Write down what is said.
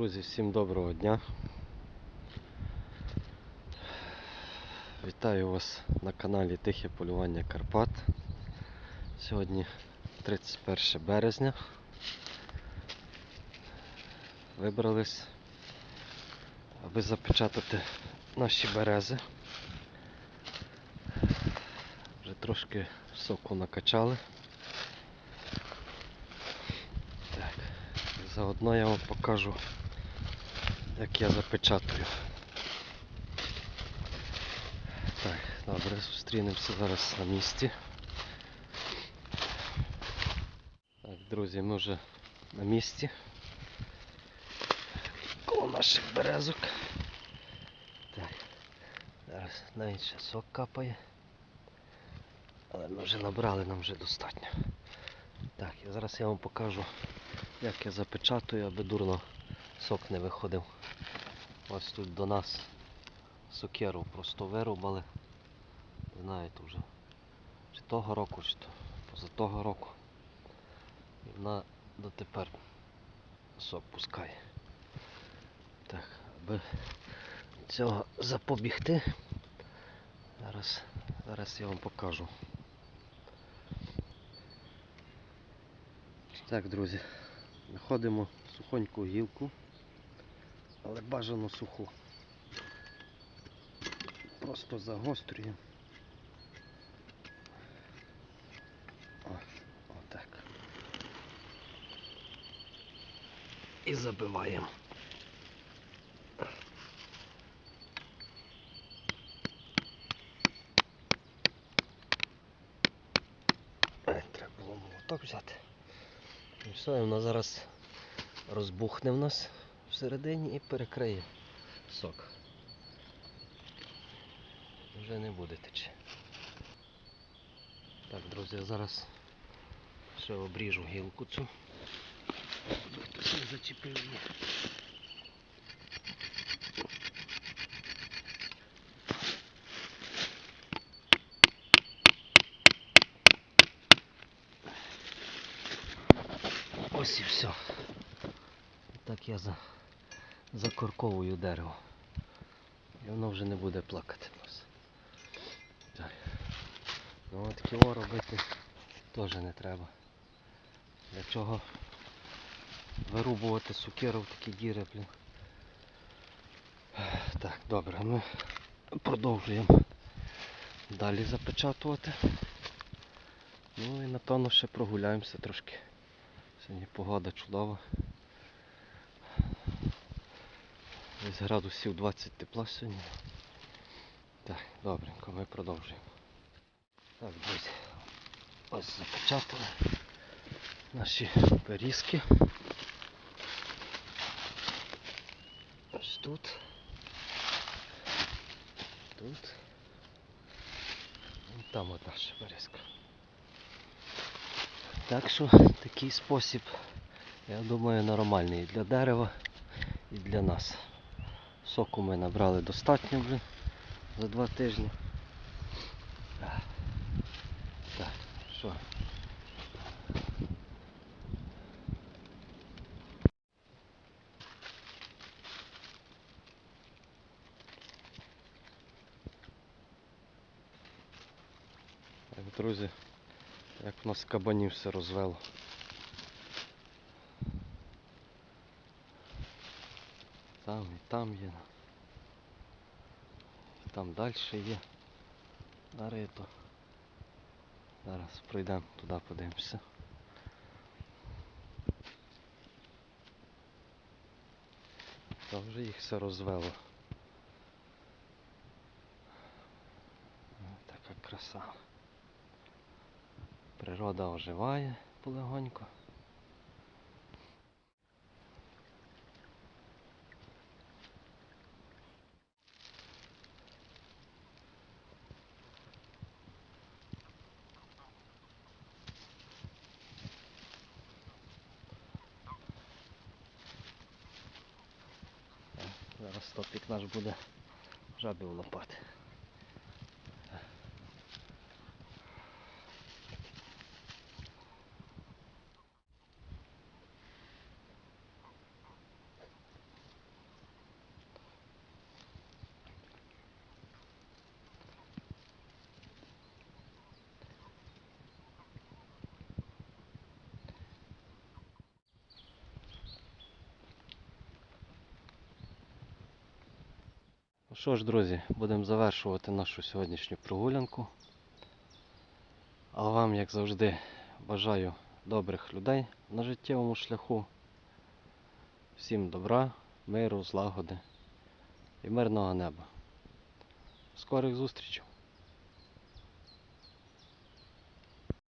Друзі, всім доброго дня. Вітаю вас на каналі Тихе полювання Карпат. Сьогодні 31 березня. Вибрались, аби запечатати наші берези. Вже трошки соку накачали. Заодно я вам покажу, як я запечатую. Так, добре, зустрінемося зараз на місці. Так, друзі, ми вже на місці. Коло наших березок. Так, зараз навіть ще сок капає. Але ми вже набрали, нам вже достатньо. Так, і зараз я вам покажу, як я запечатую, аби дурно сок не виходив. Ось тут до нас сокеру просто вирубали. То вже чи того року, чи то поза того року. І вона дотепер сок пускає. Так, аби цього запобігти. Зараз, зараз я вам покажу. Так, друзі, знаходимо сухоньку гілку, але бажано суху. Просто загострюємо. О, отак. І забиваємо. Ай, треба було молоток взяти. І все, і вона зараз розбухне в нас всередині і перекриє сок. Вже не буде тече. Так, друзі, я зараз ще обріжу гілку цю. Щоб Хтось не зачепив її. Ось і все. Так я за, закорковую дерево. І воно вже не буде плакати нас. Ну от кіло робити теж не треба. Для чого вирубувати сукеру в такі діри, блін. Так, добре, ми продовжуємо далі запечатувати. Ну і напевно ще прогуляємося трошки. Сьогодні погода чудова. Десь градусів 20 тепла сьогодні. Так, добренько, ми продовжуємо. Так, друзі, ось запечатали наші берізки. Ось тут. Тут. І там одна ще березка. Так що такий спосіб, я думаю, нормальний і для дерева, і для нас. Соку ми набрали достатньо вже за два тижні. Так, що? Друзі, як у нас кабанів все розвело. Там і там є. І там далі є. Нарито. Зараз пройдемо туди, подивимося. Та вже їх все розвело. Така краса. Природа оживає полегонько. Зараз топік наш буде жабів лопати. Ну що ж, друзі, будемо завершувати нашу сьогоднішню прогулянку. А вам, як завжди, бажаю добрих людей на життєвому шляху. Всім добра, миру, злагоди і мирного неба. Скорих зустрічей!